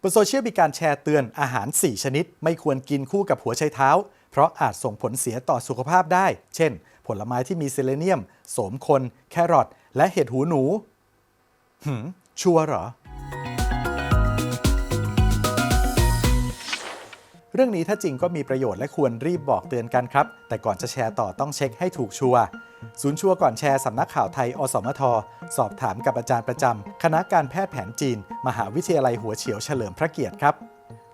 บนโซเชียลมีการแชร์เตือนอาหาร 4 ชนิด ไม่ควรกินคู่กับหัวไชเท้า เพราะอาจส่งผลเสียต่อสุขภาพได้ เช่น ผลไม้ที่มีเซเลเนียม โสมคน แครอทและเห็ดหูหนู หืม ชัวร์เหรอ เรื่องนี้ถ้าจริงก็มีประโยชน์และควรรีบบอกเตือนกันครับ แต่ก่อนจะแชร์ต่อต้องเช็คให้ถูกชัวร์ศูนย์ชัวร์ก่อนแชร์สำนักข่าวไทย อสมท สอบถามกับอาจารย์ประจำคณะการแพทย์แผนจีน มหาวิทยาลัยหัวเฉียวเฉลิมพระเกียรติครับ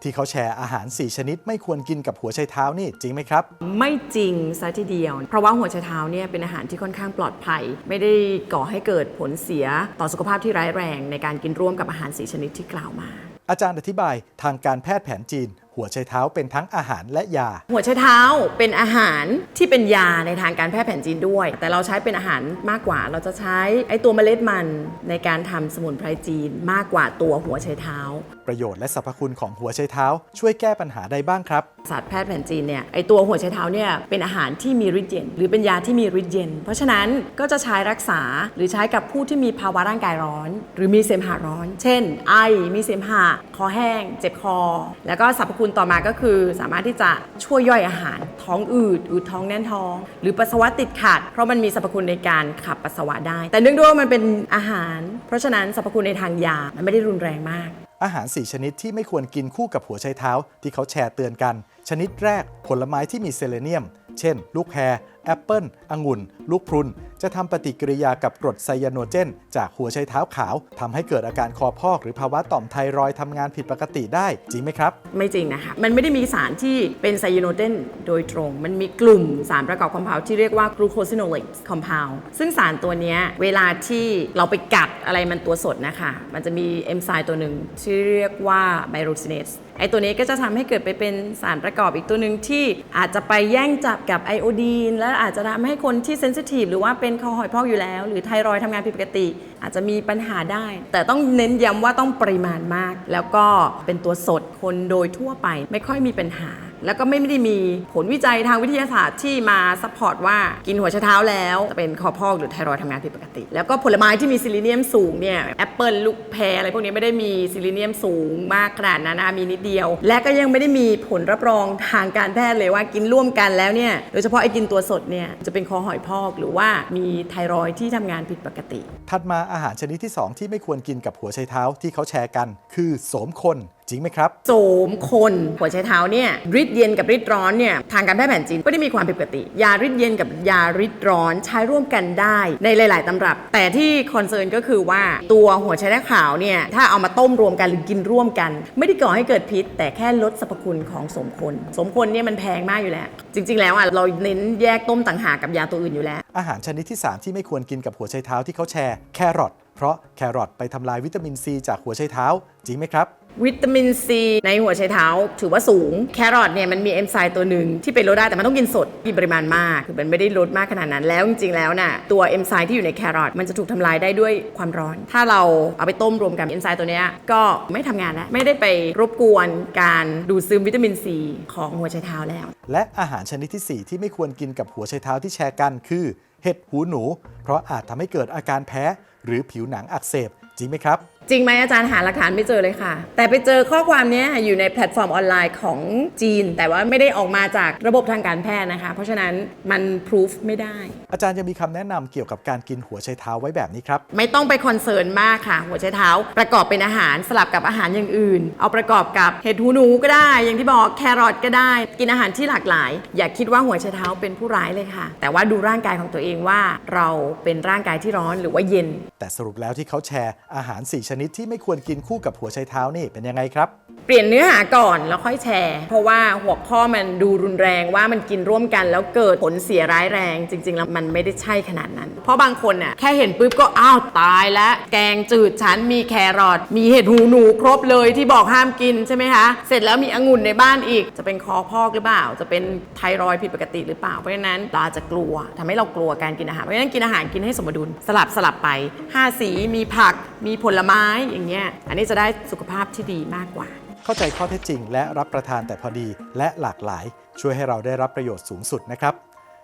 ที่เขาแชร์อาหาร 4 ชนิดไม่ควรกินกับหัวไชเท้านี่จริงไหมครับ ไม่จริงซะทีเดียว เพราะว่าหัวไชเท้าเนี่ยเป็นอาหารที่ค่อนข้างปลอดภัย ไม่ได้ก่อให้เกิดผลเสียต่อสุขภาพที่ร้ายแรง ในการกินร่วมกับอาหารสีชนิดที่กล่าวมา อาจารย์อธิบายทางการแพทย์แผนจีน หัวไชเท้าเป็นทั้งอาหารและยา หัวไชเท้าเป็นอาหารที่เป็นยาในทางการแพทย์แผนจีนด้วย แต่เราใช้เป็นอาหารมากกว่า เราจะใช้ไอตัวเมล็ดมันในการทำสมุนไพรจีนมากกว่าตัวหัวไชเท้า ประโยชน์และสรรพคุณของหัวไชเท้า ช่วยแก้ปัญหาใดบ้างครับศาสตร์แพทย์แผนจีนเนี่ยไอตัวหัวไชเท้าเนี่ยเป็นอาหารที่มีฤทธิ์เย็น หรือเป็นยาที่มีฤทธิ์เย็น เพราะฉะนั้นก็จะใช้รักษาหรือใช้กับผู้ที่มีภาวะร่างกายร้อน หรือมีเสมหะร้อน เช่น ไอมีเสมหะคอแห้ง เจ็บคอ แล้วก็สรรพคุณต่อมาก็คือ สามารถที่จะช่วยย่อยอาหาร ท้องอืดอืดท้องแน่นท้อง หรือปัสสาวะติดขัด เพราะมันมีสรรพคุณในการขับปัสสาวะได้ แต่เนื่องด้วยว่ามันเป็นอาหาร เพราะฉะนั้นสรรพคุณในทางยามันไม่ได้รุนแรงมาก อาหาร 4 ชนิดที่ไม่ควรกินคู่กับหัวไชเท้า ที่เขาแชร์เตือนกัน ชนิดแรก ผลไม้ที่มีเซเลเนียม เช่น ลูกแพรแอปเปิลองุ่น ลูกพรุน จะทำปฏิกิริยากับกรดไซยาโนเจน จากหัวไชเท้าขาวทำให้เกิดอาการคอพอก หรือภาวะต่อมไทรอยทำงานผิดปกติได้จริงไหมครับ ไม่จริงนะคะ มันไม่ได้มีสารที่เป็นไซยาโนเจนโดยตรง มันมีกลุ่มสารประกอบคอมเพลที่เรียกว่า glucosinolate compound ซึ่งสารตัวนี้เวลาที่เราไปกัดอะไรมันตัวสดนะคะ มันจะมีเอนไซม์ตัวหนึ่งที่เรียกว่า pyrosinase ไอตัวนี้ก็จะทำให้เกิดไปเป็นสารประกอบอีกตัวหนึ่งที่อาจจะไปแย่งจับกับไอโอดีนและอาจจะทำให้คนที่เซนซิทีฟหรือว่าเป็นคอหอยพอกอยู่แล้ว หรือไทรอยทำงานผิดปกติ อาจจะมีปัญหาได้ แต่ต้องเน้นย้ำว่าต้องปริมาณมาก แล้วก็เป็นตัวสดคนโดยทั่วไปไม่ค่อยมีปัญหา แล้วก็ไม่ได้มีผลวิจัยทางวิทยาศาสตร์ที่มาซัพพอร์ตว่ากินหัวไชเท้าแล้วจะเป็นคอพอกหรือไทรอยทำงานผิดปกติ แล้วก็ผลไม้ที่มีซิลิเนียมสูงเนี่ยแอปเปิลลูกแพรอะไรพวกนี้ไม่ได้มีซิลิเนียมสูงมากขนาดนั้นนะมีนิดเดียว และก็ยังไม่ได้มีผลรับรองทางการแพทย์เลยว่ากินร่วมกันแล้วเนี่ยโดยเฉพาะไอ้กินตัวสดเนี่ยจะเป็นคอหอยพอกหรือว่ามีไทรอยที่ทำงานผิดปกติ ถัดมาอาหารชนิดที่ 2 ที่ไม่ควรกินกับหัวไชเท้าที่เขาแชร์กัน คือโสมคนจริงไหมครับ โสมคนหัวไชเท้าเนี่ยฤทธิ์เย็นกับฤทธิ์ร้อนเนี่ยทางการแพทย์แผนจีนไม่ได้มีความผิดปกติ ยาฤทธิ์เย็นกับยาฤทธิ์ร้อนใช้ร่วมกันได้ในหลาย ๆตำรับ แต่ที่คอนเซิร์นก็คือว่าตัวหัวไชเท้าขาวเนี่ยถ้าเอามาต้มรวมกันหรือกินร่วมกัน ไม่ได้ก่อให้เกิดพิษ แต่แค่ลดสรรพคุณของโสมคนโสมคนเนี่ยมันแพงมากอยู่แล้ว จริง ๆ แล้วอะเราเน้นแยกต้มต่างหากกับยาตัวอื่นอยู่แล้ว อาหารชนิดที่ 3 ที่ไม่ควรกินกับหัวไชเท้าที่เขาแชร์แครอทเพราะแครอทไปทำลายวิตามินซีจากหัวไชเท้า จริงไหมครับ วิตามินซีในหัวไชเท้า ถือว่าสูง แครอทเนี่ยมันมีเอนไซม์ตัวหนึ่งที่เป็นลดได้แต่มันต้องกินสดกินปริมาณมากคือมันไม่ได้ลดมากขนาดนั้นแล้วจริงๆแล้วน่ะตัวเอนไซม์ที่อยู่ในแครอทมันจะถูกทำลายได้ด้วยความร้อน ถ้าเราเอาไปต้มรวมกับเอนไซม์ตัวเนี้ยก็ไม่ทำงานแล้วไม่ได้ไปรบกวนการดูดซึมวิตามินซีของหัวไชเท้าแล้ว และอาหารชนิดที่ 4 ที่ไม่ควรกินกับหัวไชเท้าที่แชร์กันคือเห็ดหูหนู เพราะอาจทำให้เกิดอาการแพ้ หรือผิวหนังอักเสบจริงไหมครับ จริงไหมอาจารย์หาหลักฐานไม่เจอเลยค่ะ แต่ไปเจอข้อความเนี้ยอยู่ในแพลตฟอร์มออนไลน์ของจีน แต่ว่าไม่ได้ออกมาจากระบบทางการแพทย์นะคะ เพราะฉะนั้นมันพิสูจไม่ได้ อาจารย์ยังมีคำแนะนำเกี่ยวกับการกินหัวไชเท้าไว้แบบนี้ครับ ไม่ต้องไปคอนเซิร์นมากค่ะ หัวไชเท้า ประกอบเป็นอาหารสลับกับอาหารอย่างอื่น เอาประกอบกับเห็ดหูหนูก็ได้ อย่างที่บอกแครอทก็ได้ กินอาหารที่หลากหลาย อย่าคิดว่าหัวไชเท้าเป็นผู้ร้ายเลยค่ะ แต่ว่าดูร่างกายของตัวเองว่าเราเป็นร่างกายที่ร้อนหรือว่าเย็น แต่สรุปแล้วที่เขาแชร์อาหาร 4 ชนิดที่ไม่ควรกินคู่กับหัวไชเท้านี่เป็นยังไงครับ เปลี่ยนเนื้อหาก่อนแล้วค่อยแชร์ เพราะว่าหัวข้อมันดูรุนแรงว่ามันกินร่วมกันแล้วเกิดผลเสียร้ายแรง จริง ๆ แล้วมันไม่ได้ใช่ขนาดนั้น เพราะบางคนน่ะแค่เห็นปุ๊บก็อ้าวตายแล้วแกงจืดฉันมีแครอทมีเห็ดหูหนูครบเลยที่บอกห้ามกินใช่ไหมคะเสร็จแล้วมีองุ่นในบ้านอีก จะเป็นคอพอกหรือเปล่า จะเป็นไทรอยด์ผิดปกติหรือเปล่าเพราะฉะนั้นเราจะกลัวทำให้เรากลัวการกินอาหารเพราะฉะนั้นกินอาหารกินให้สมดุลสลับสลับไป5 สีมีผักมีผลไม้อย่างเงี้ยอันนี้จะได้สุขภาพที่ดีมากกว่า เข้าใจข้อเท็จจริง และรับประทานแต่พอดีและหลากหลาย ช่วยให้เราได้รับประโยชน์สูงสุดนะครับ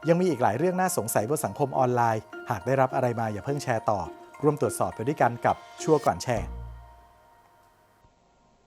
ยังมีอีกหลายเรื่องน่าสงสัยบนสังคมออนไลน์ หากได้รับอะไรมาอย่าเพิ่งแชร์ต่อ ร่วมตรวจสอบไปด้วยกันกับชั่วก่อนแชร์